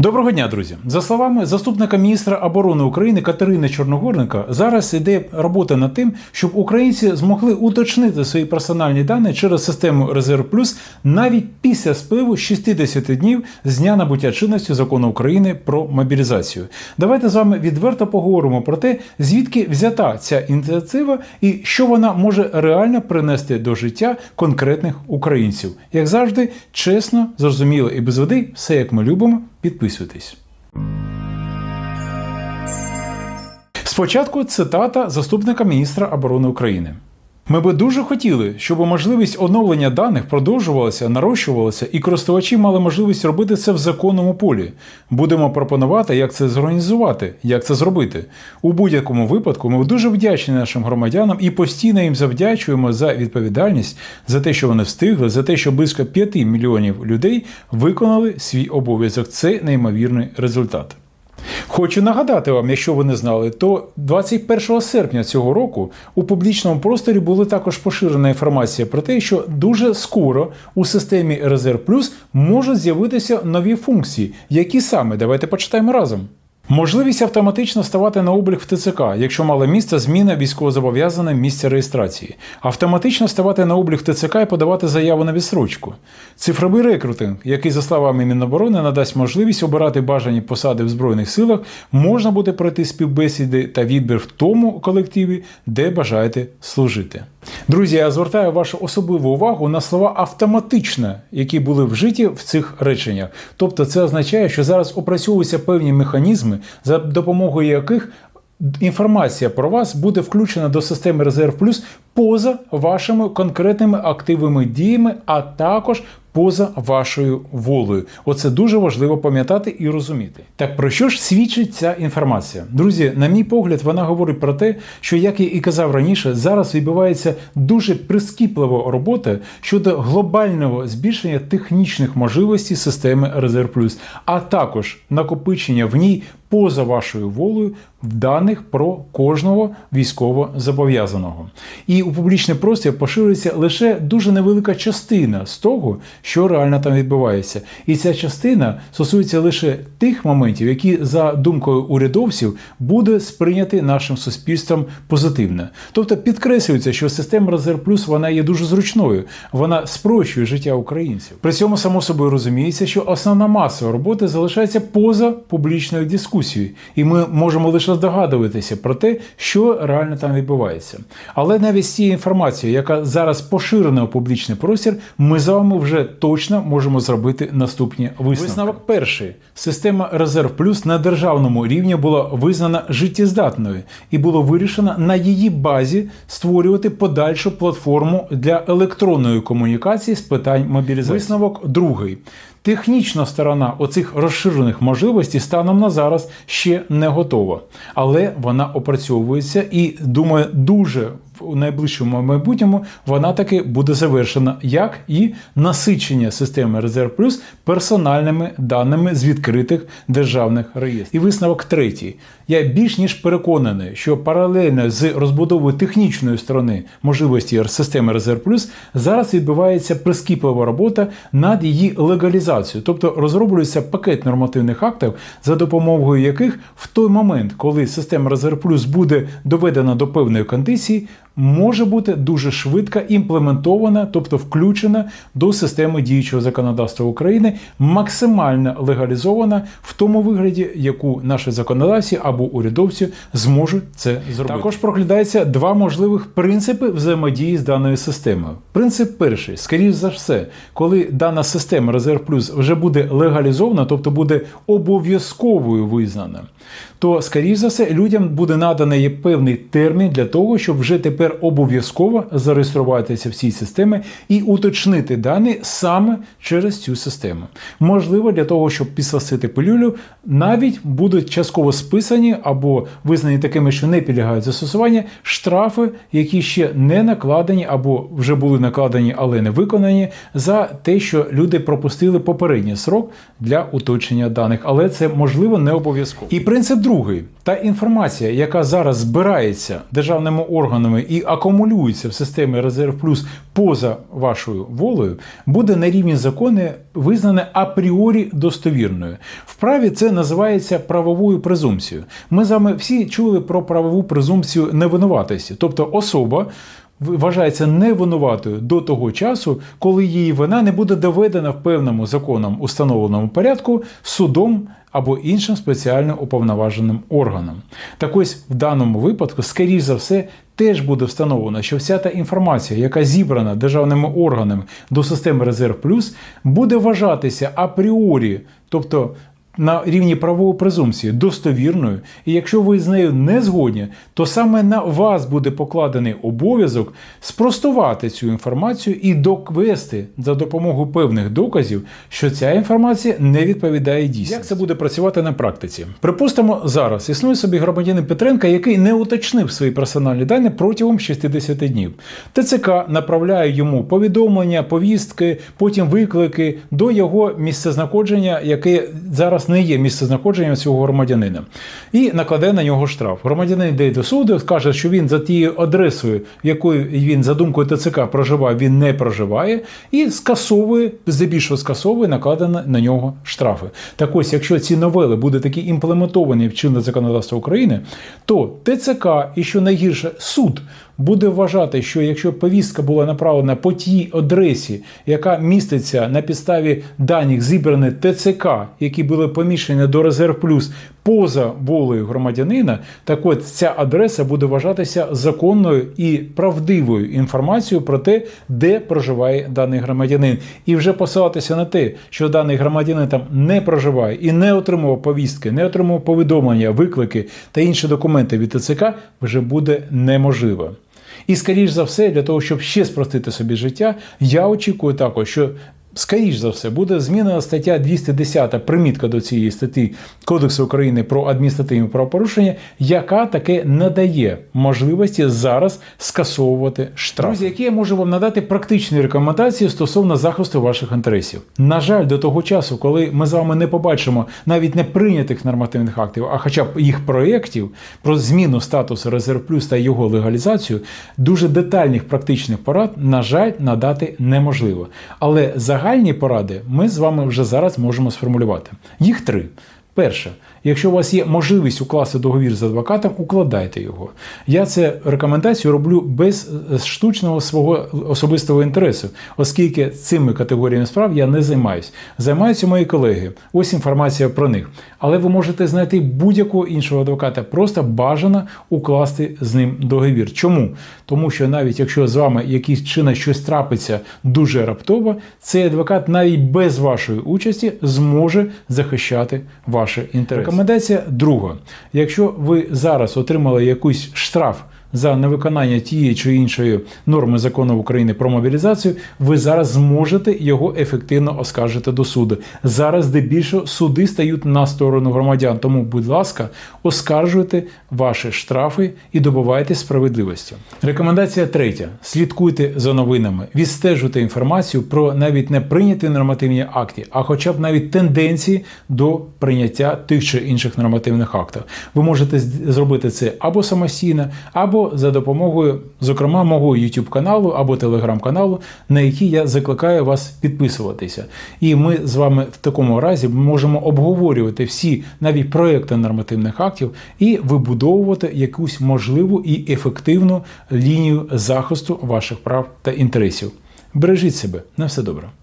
Доброго дня, друзі. За словами заступника міністра оборони України Катерини Чорногорника, зараз іде робота над тим, щоб українці змогли уточнити свої персональні дані через систему Резерв Плюс навіть після спливу 60 днів з дня набуття чинності закону України про мобілізацію. Давайте з вами відверто поговоримо про те, звідки взята ця ініціатива і що вона може реально принести до життя конкретних українців. Як завжди, чесно, зрозуміло і без води, все як ми любимо. Підписуйтесь. Спочатку цитата заступника міністра оборони України. Ми би дуже хотіли, щоб можливість оновлення даних продовжувалася, нарощувалася, і користувачі мали можливість робити це в законному полі. Будемо пропонувати, як це зорганізувати, як це зробити. У будь-якому випадку ми дуже вдячні нашим громадянам і постійно їм завдячуємо за відповідальність, за те, що вони встигли, за те, що близько 5 мільйонів людей виконали свій обов'язок. Це неймовірний результат. Хочу нагадати вам, якщо ви не знали, то 21 серпня цього року у публічному просторі була також поширена інформація про те, що дуже скоро у системі Резерв Плюс можуть з'явитися нові функції, які саме давайте почитаємо разом. Можливість автоматично ставати на облік в ТЦК, якщо мала місце зміна військовозобов'язане місця реєстрації, автоматично ставати на облік в ТЦК і подавати заяву на відсрочку, цифровий рекрутинг, який, за словами Міноборони, надасть можливість обирати бажані посади в Збройних силах, можна буде пройти співбесіди та відбір в тому колективі, де бажаєте служити. Друзі, я звертаю вашу особливу увагу на слова автоматично, які були вжиті в цих реченнях. Тобто, це означає, що зараз опрацьовуються певні механізми, за допомогою яких інформація про вас буде включена до системи Резерв Плюс поза вашими конкретними активними діями, а також поза вашою волею. Оце дуже важливо пам'ятати і розуміти. Так про що ж свідчить ця інформація? Друзі, на мій погляд, вона говорить про те, що, як я і казав раніше, зараз відбувається дуже прискіплива робота щодо глобального збільшення технічних можливостей системи Резерв Плюс, а також накопичення в ній поза вашою волею даних про кожного військовозобов'язаного. І у публічний простір поширюється лише дуже невелика частина з того, що реально там відбувається. І ця частина стосується лише тих моментів, які, за думкою урядовців, буде сприйняти нашим суспільством позитивно. Тобто підкреслюється, що система Резерв Плюс вона є дуже зручною, вона спрощує життя українців. При цьому, само собою, розуміється, що основна маса роботи залишається поза публічною дискусією, і ми можемо лише здогадуватися про те, що реально там відбувається. Але навіть з цією інформацією, яка зараз поширена у публічний простір, ми з вами вже точно можемо зробити наступні висновки. Висновок перший: система Резерв Плюс на державному рівні була визнана життєздатною і було вирішено на її базі створювати подальшу платформу для електронної комунікації з питань мобілізації. Висновок другий. Технічна сторона оцих розширених можливостей станом на зараз ще не готова, але вона опрацьовується і думаю, дуже у найближчому майбутньому вона таки буде завершена, як і насичення системи Резерв Плюс персональними даними з відкритих державних реєстрів. І висновок третій. Я більш ніж переконаний, що паралельно з розбудовою технічної сторони можливості системи Резерв Плюс зараз відбувається прискіплива робота над її легалізацією, тобто розроблюється пакет нормативних актів, за допомогою яких в той момент, коли система Резерв Плюс буде доведена до певної кондиції, може бути дуже швидко імплементована, тобто включена до системи діючого законодавства України, максимально легалізована в тому вигляді, яку наші законодавці або урядовці зможуть це зробити. Також проглядається два можливих принципи взаємодії з даною системою. Принцип перший, скоріш за все, коли дана система Резерв Плюс вже буде легалізована, тобто буде обов'язковою визнана, то, скоріш за все, людям буде наданий певний термін для того, щоб вже тепер обов'язково зареєструватися в цій системі і уточнити дані саме через цю систему. Можливо, для того, щоб підсласити пилюлю, навіть будуть частково списані або визнані такими, що не підлягають застосування, штрафи, які ще не накладені або вже були накладені, але не виконані, за те, що люди пропустили попередній срок для уточнення даних, але це можливо не обов'язково. І принцип другий. Та інформація, яка зараз збирається державними органами і акумулюється в системі Резерв Плюс поза вашою волею, буде на рівні закону визнане апріорі достовірною. В праві це називається правовою презумпцією. Ми з вами всі чули про правову презумпцію невинуватості, тобто особа. Вважається невинуватою до того часу, коли її вина не буде доведена в певному законом установленому порядку судом або іншим спеціально уповноваженим органом. Так ось в даному випадку, скоріш за все, теж буде встановлено, що вся та інформація, яка зібрана державними органами до системи Резерв Плюс, буде вважатися апріорі, тобто на рівні правової презумпції достовірною, і якщо ви з нею не згодні, то саме на вас буде покладений обов'язок спростувати цю інформацію і довести за допомогою певних доказів, що ця інформація не відповідає дійсності. Як це буде працювати на практиці? Припустимо, зараз існує собі громадянин Петренка, який не уточнив свої персональні дані протягом 60 днів. ТЦК направляє йому повідомлення, повістки, потім виклики до його місцезнаходження, яке зараз не є місцезнаходженням цього громадянина, і накладе на нього штраф. Громадянин йде до суду, каже, що він за тією адресою, якою він за думкою ТЦК проживає, він не проживає, і скасовує, здебільшого скасовує накладені на нього штрафи. Так ось, якщо ці новели будуть такі імплементовані в чинне законодавство України, то ТЦК і що найгірше суд буде вважати, що якщо повістка була направлена по тій адресі, яка міститься на підставі даних зібраних ТЦК, які були поміщені до резерв плюс поза волею громадянина, так от ця адреса буде вважатися законною і правдивою інформацією про те, де проживає даний громадянин, і вже посилатися на те, що даний громадянин там не проживає і не отримував повістки, не отримував повідомлення, виклики та інші документи від ТЦК, вже буде неможливо. І, скоріш за все, для того, щоб ще спростити собі життя, я очікую також, що. Скоріш за все, буде змінена стаття 210, примітка до цієї статті Кодексу України про адміністративні правопорушення, яка таке надає можливості зараз скасовувати штраф. Друзі, які я можу вам надати практичні рекомендації стосовно захисту ваших інтересів. На жаль, до того часу, коли ми з вами не побачимо навіть не прийнятих нормативних актів, а хоча б їх проєктів про зміну статусу Резерв Плюс та його легалізацію, дуже детальних практичних порад, на жаль, надати неможливо. Але загальні поради ми з вами вже зараз можемо сформулювати. Їх три. Перше, якщо у вас є можливість укласти договір з адвокатом, укладайте його. Я це рекомендацію роблю без штучного свого особистого інтересу, оскільки цими категоріями справ я не займаюся. Займаються мої колеги. Ось інформація про них. Але ви можете знайти будь-якого іншого адвоката, просто бажано укласти з ним договір. Чому? Тому що навіть якщо з вами якийсь чином щось трапиться дуже раптово, цей адвокат навіть без вашої участі зможе захищати ваші інтереси. Рекомендація друга: якщо ви зараз отримали якийсь штраф за невиконання тієї чи іншої норми закону України про мобілізацію, ви зараз зможете його ефективно оскаржити до суду. Зараз, здебільшого, суди стають на сторону громадян. Тому, будь ласка, оскаржуйте ваші штрафи і добувайте справедливості. Рекомендація третя: слідкуйте за новинами, відстежуйте інформацію про навіть не прийняті нормативні акти, а хоча б навіть тенденції до прийняття тих чи інших нормативних актів. Ви можете зробити це або самостійно, або за допомогою, зокрема, мого YouTube каналу або телеграм-каналу, на який я закликаю вас підписуватися. І ми з вами в такому разі можемо обговорювати всі навіть проекти нормативних актів і вибудовувати якусь можливу і ефективну лінію захисту ваших прав та інтересів. Бережіть себе, на все добре.